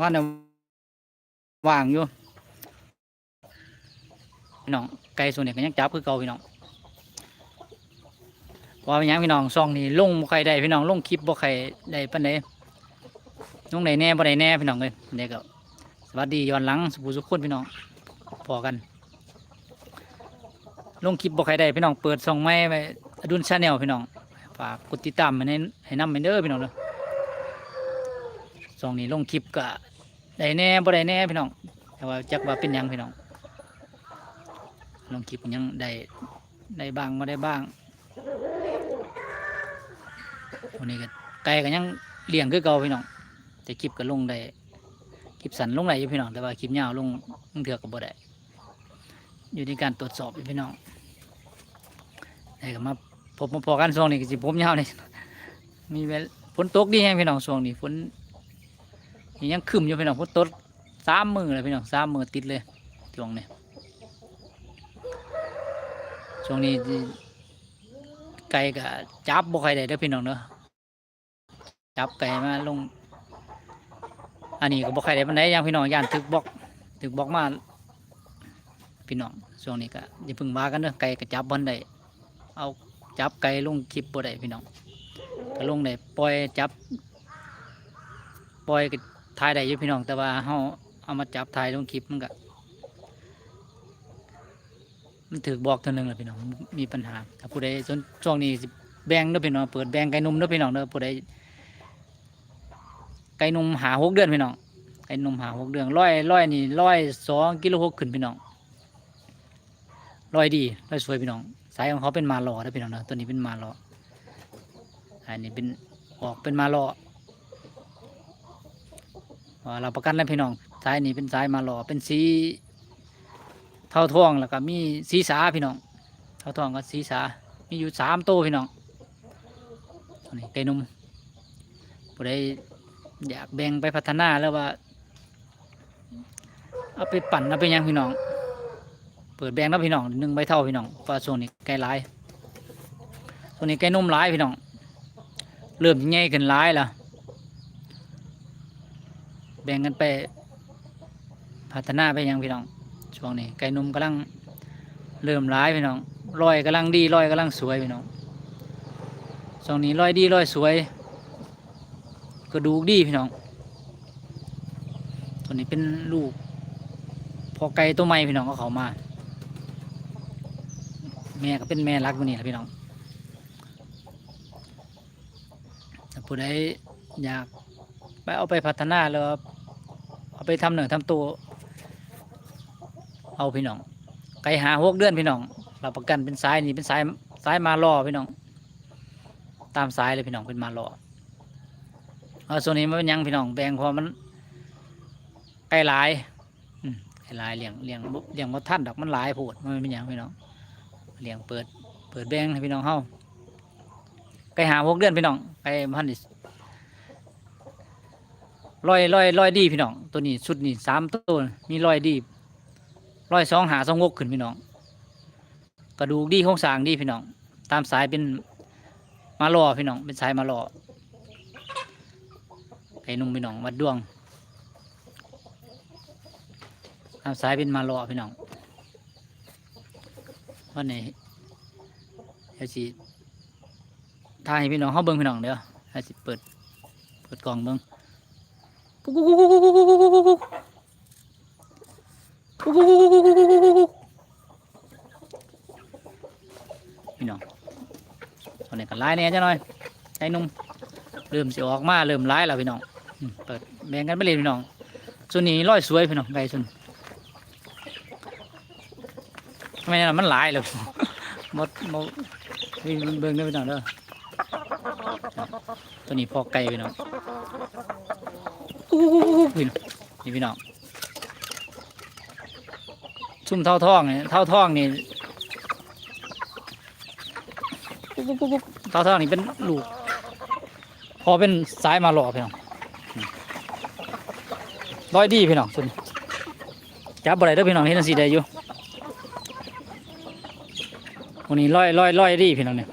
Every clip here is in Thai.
ว่าเนี่ยว่างอยู่พี่น้องไก่ส่วนนี้ก็ยังจับคือเก่าพี่น้องพราะว่าเป็นยังพี่น้องซองนี่ลงบ่ใครได้พี่น้องลงคลิปบ่ใครได้ปานใดลงไหนแน่บ่ได้แน่พี่น้องเลยเด็กก็สวัสดีย้อนหลังสุภุสุขคนพี่น้องพอกัน ลงคลิปบ่ใครได้พี่น้องเปิดช่องใหม่ไปอดุลชาแนลพี่น้องฝากกดติดตามให้ให้นำเด้อพี่น้องเด้อช่องนี้ลงคลิปก็ ได้แน่บ่ได้แน่พี่น้อง แต่ว่าจักว่าเป็นยังพี่น้องลองคลิปก็ยังได้ได้บ้างบ่ได้บ้างวันนี้ก็ไก่ก็ยังเลี้ยงคือเก่าพี่น้อง แต่คลิปก็ลงได้คลิปสันลงได้อยู่พี่น้องแต่ว่าคลิปยาวลงลงเถือก็บ่ได้อยู่ในการตรวจสอบอยู่พี่น้องได้ก็มาพบมาพอกันช่วงนี้ก็สิผมยาวนี่มีเวลฝนตกดีแฮงพี่น้องช่วงนี้ฝน ยังขึ้นอยู่พี่น้องฝนตกสามมือเลยพี่น้องสามมือติดเลยช่วงนี้ช่วงนี้ไก่ก็จับบ่ใครได้เด้อพี่น้องเนาะจับไก่มาลง อันนี้ก็บ่ใครได้ปานใดอย่างพี่น้องย่านถึกบอกถึกบอกมาพี่น้องช่วงนี้ก็อย่าพึ่งว่ากันเด้อไก่ก็จับบอลได้เอาจับไก่ลงคลิปบ่ได้พี่น้องก็ลงได้ปล่อยจับปล่อยก็ ถ่ายได้อยู่พี่น้องแต่ว่าเฮาเอามาจับถ่ายลงคลิปมันก็มันถือบอกเท่านึงแหละพี่น้องมีปัญหาถ้าผู้ใดช่วงนี้แบงเด้อพี่น้องเปิดแบงไก่นมเด้อพี่น้องเด้อผู้ใดไก่นมหาหกเดือนพี่น้องไก่นมหาหกเดือนร้อยร้อยนี่ร้อยสองกิโลหกขึ้นพี่น้องร้อยดีร้อยสวยพี่น้องสายของเขาเป็นมาลอนะพี่น้องนะตัวนี้เป็นมาลออันนี้เป็นออกเป็นมาลอว่า เราประกันแล้วพี่น้องสายนี้เป็นสายมาหล่อเป็นสีเท่าทองแล้วก็มีสีสาพี่น้องเท่าทองกับสีสามีอยู่สามโตวพี่น้องนี้ไก่นุ่มผู้ใดอยากแบ่งไปพัฒนาแล้วว่า เอาไปปั่นเอาไปยังพี่น้อง เปิดแบ่งแล้วพี่น้องหนึ่งใบเท่าพี่น้องปลาโซนนี้ไก่ลายโซนนี้ไก่นุ่มลายพี่น้อง เริ่มใหญ่ขึ้นลายแล้ว แบ่งกันไปพัฒนาไปยังพี่น้อง ช่วงนี้ไก่นุ่มกำลังเริ่มหลายพี่น้องรอยกำลังดีรอยกำลังสวยพี่น้องช่วงนี้รอยดีรอยสวยกระดูกดีพี่น้อง ตัวนี้เป็นลูก พอไก่ตัวใหม่พี่น้องก็เขามา แม่ก็เป็นแม่รักอยู่นี่แหละพี่น้องถ้าผู้ใดอยากไปเอาไปพัฒนาแล้ว เอาไปทำหนึ่งทำตัว เอาพี่น้อง ไก่หาหกเดือนพี่น้องรับประกันเป็นสายนี่เป็นสายสายมาล่อพี่น้อง ตามสายเลยพี่น้องเป็นมาล่อเอาส่วนนี้มันเป็นยังพี่น้องแบ่งพอมันไก่หลายไก่หลายเลี้ยงเลี้ยงเลี้ยงว่าท่านดอกมันหลายโพดมันเป็นยังพี่น้องเลี้ยงเปิด เปิดแบงให้พี่น้องเฮาไก่หาหกเดือนพี่น้องไก่พันธุ์ ร้อยร้อยร้อยดีพี่น้อง ตัวนี้ชุดนี้สามตัวมีร้อยดีร้อยสองหาสองหกขึ้นพี่น้อง กระดูกดีโครงสร้างดีพี่น้อง ตามสายเป็นมาล่อพี่น้อง เป็นสายมาล่อไก่นุ่มพี่น้องวัดดวงตามสายเป็นมาล่อพี่น้องวันนี้เดี๋ยวสิถ่ายพี่น้องเขาเบิ้งพี่น้องเดี๋ยวเดี๋ยวสิเปิดเปิดกล่องเบิ้ง พี่น้องตอนนี้ก็ไล่เนี่ยจ้ะหน่อยไอ้นุ่มเริ่มสิออกมาเริ่มไล่แล้วพี่น้องเปิดแบ่งกันไปเลยพี่น้องส่วนนี้ร้อยสวยพี่น้องไก่ส่วนทำไมมันหลายเลยหมดหมดนี่เบิ่งได้พี่น้องเด้อตัวนี้พอไก่พี่น้อง อู้พี่น้องนี่พี่น้องชุ่มเท่าท้องเนี่ยเท่าท้องนี่ปุ๊บปุ๊บปุ๊บปุ๊บเท่าท่านี้เป็นลูก พอเป็นสายมาหล่อพี่น้องร้อยดีพี่น้องส่วนจับบ่ได้เด้อพี่น้องเห็นสีได้อยู่วันนี้ร้อยร้อยร้อยดีพี่น้องเนี่ย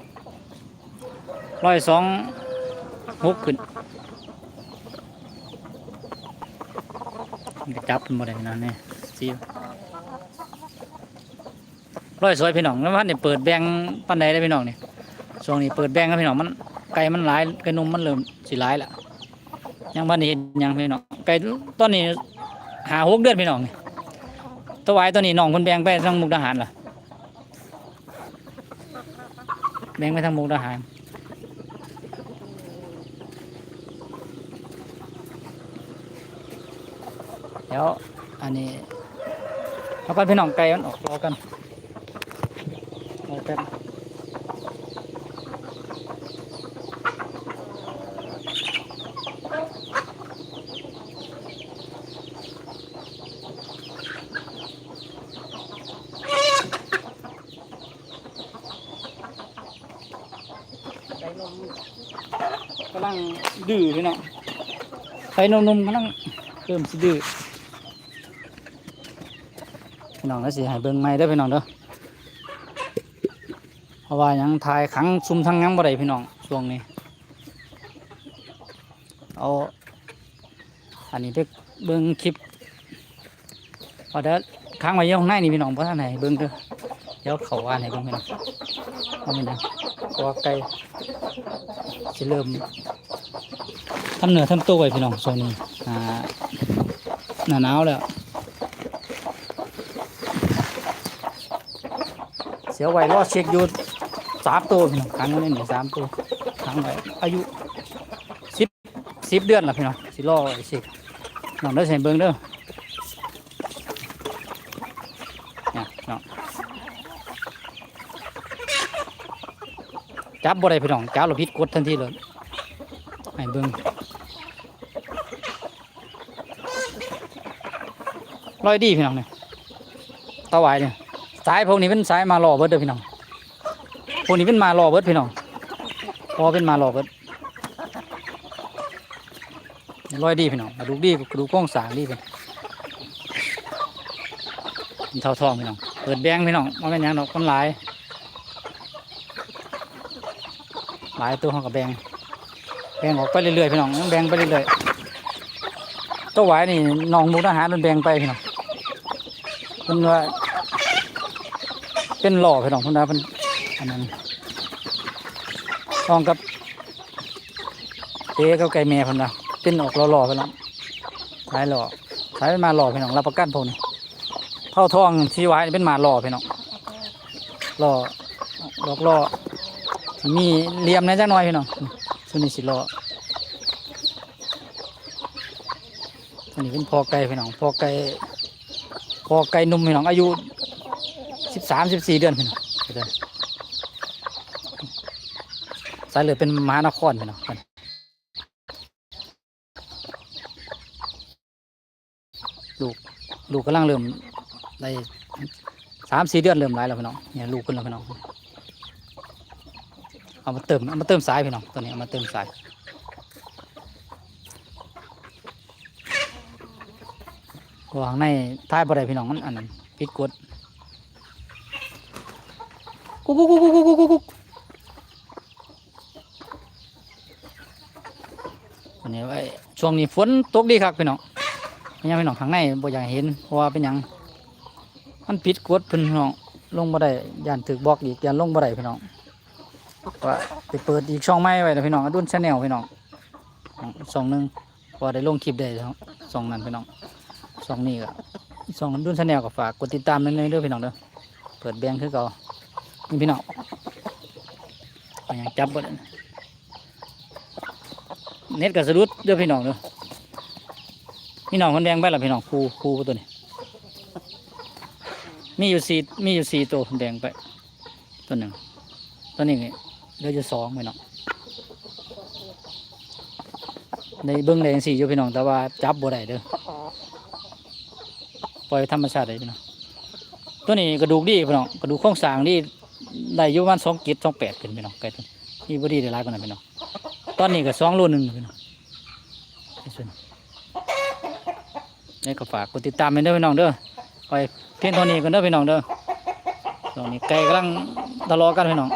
ร้อยสองหกขึ้น มันก็จับมันบ่ได้พี่น้องนี่สีร้อยสวยพี่น้องแล้วว่าเนี่ยเปิดแบงปันใดได้พี่น้องเนี่ยช่วงนี้เปิดแบงครับพี่น้องมันไก่มันหลายไก่นมมันเริ่มสิหลายละยังบ้านนี้เห็นยังพี่น้องไก่ตอนนี้หาหกเดือนพี่น้องตัวไวายตัวนี้น้องคนแบงไปทางมุกดาหารล่ะแบงไปทางมุกดาหาร เดี๋ยวอันนี้เอากันพี่น้องไก่มันออกรอกันรอแป๊บก่นกำลังดื้อพี่น้องไก่นมนมกำลังเริ่มสิดื้อ พี่น้องก็สิให้เบิ่งใหม่เด้อพี่น้องเด้อเพราะว่ายังถ่ายขังซุ่มทั้งหยังบ่ได้พี่น้องช่วงนี้เอาอันนี้ไปเบิ่งคลิปเอาเด้อค้างไว้อยข้างในนี่พี่น้องบ่ทันไหนเบิ่งเด้อเดี๋ยวเขาว่าให้เบิ่งพี่น้องว่ามันหยังเพราะว่าไก่สิเริ่มทำเนื้อทำตัวไว้พี่น้องช่วงนี้อ่าหนาหนาวแล้ว เสียไว้รอเช็คอยู่สามตัวพี่น้องครั้งนี้นี่สามตัวครั้งไว้อายุสิบสิบเดือนละพี่น้องสิรอไว้เช็คน้องได้ใส่เบิ้งเด้อเนี่ยน้องจับบ่ได้พี่น้องจับเราพิษกดทันทีเลยให้เบิ้งร้อยดีพี่น้องเนี่ยตะไวายเนี่ย สายพวกนี้เป็นสายมารอเบิดเด้อพี่น้องพวกนี้เป็นมารอเบิดพี่น้องพอเป็นมารอเบิดรอยดีพี่น้องกระดูกดีกระดูกก้องสางดีเป็นเป็นเท่าทองพี่น้องเปิดแบงค์พี่น้องมันเป็นยังดอกมันหลายหลายตัวห้องกับแบงค์แบงค์ออกไปเรื่อยๆพี่น้องแบงค์ไปเรื่อยๆตัวหวนี่น้องมุกทหารมันแบงค์ไปพี่น้องมันว่า เป็นหล่อพี่น้องพุ่นนะเป็นอันนั้นทองกับเอ๊กับไก่แม่พุ่นนะเป็นออกหล่อๆไปแล้วสายหล่อสายเป็นมาหล่อพี่น้องรับประกันพวกนี้เท่าทองที่ไว้เป็นมาหล่อพี่น้องหล่อดอกหล่อมีเหลี่ยมในจังน้อยพี่น้องส่วนนี้สิหล่ออันนี้เป็นพอไก่พี่น้องพอไก่พอไก่นุ่มพี่น้องอายุ สิบสามสิบสี่เดือนพี่น้องเข้สายเหลือเป็นมหานครพี่น้องลูกลูกกำลังเริ่มได้สามสี่เดือนเริ่มไรแล้วพี่น้องเนี่ยลูกขึ้นแล้วพี่น้องเอามาเติมเอามาเติมสายพี่น้องตัวนี้เอามาเติมสายวางในท้ายบ่ได้พี่น้องมันอันนั้นผิดกฎ กุ๊กกุ๊กกุ๊กกุ๊กกุ๊กกุ๊กวันนี้ไว้ช่วงนี้ฝนตกดีครับพี่น้องยังพี่น้องข้างในบ่อยากเห็นเพราะว่าเป็นหยังมันปิดกดพี่น้องลงบ่ได้ย่านถึกบอกอีกย่านลงบ่ได้พี่น้องว่าไปเปิดอีกช่องใหม่ไว้นะพี่น้องอดุนชาแนลพี่น้องช่องหนึงพอได้ลงคลิปได้แล้วช่องนั้นพี่น้องช่องนี้ก็ช่องอดุนชาแนลก็ฝากกดติดตามนิดนึงเด้อพี่น้องเด้อเปิดแบงค์คือเก่า นี่พี่น้องอยังจับบ่ได้เน็ตกับสะดุดเด้อพี่น้องเด้อพี่น้องคนแดงไปละพี่น้องครูครูตัวนี้ มีอยู่สี่มีอยู่สี่ตัวแดงไป ตัวหนึ่งตัวนี้นี่เหลืออยู่สองพี่น้องในเบื้องแดงสี่อยู่พี่น้องแต่ว่าจับบ่ได้เด้อปล่อยธรรมชาติได้พี่น้องตัวนี้กระดูกดีพี่น้องกระดูกโครงสร้างดี ได้อยู่ประมาณสองกิดสองแปดขึ้นไปเนาะไก่ตัวนี่บดีได้หลายกว่านั้นไปเนาะตอนนี้ก็สองโลหนึ่งไปเนาะไอ้ส่วนนี่ก็ฝากกดติดตามไปเด้อพี่น้องเด้อไปเพียงเท่านี้กันเด้อพี่น้องเด้อตรงนี้ไก่กำลังทะเลาะกันพี่น้อง